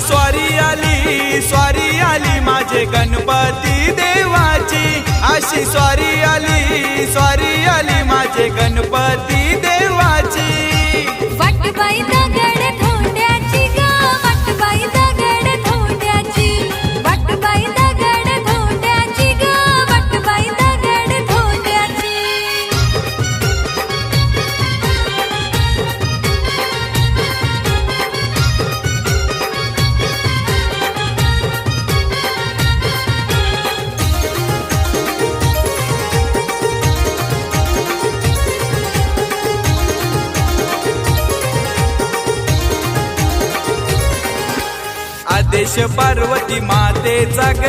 स्वारी आली स्वारी आली माझे गणपती देवाची. अशी स्वारी आली स्वारी आली माझे गणपती देवाची. आदेश पार्वती मातेचा ग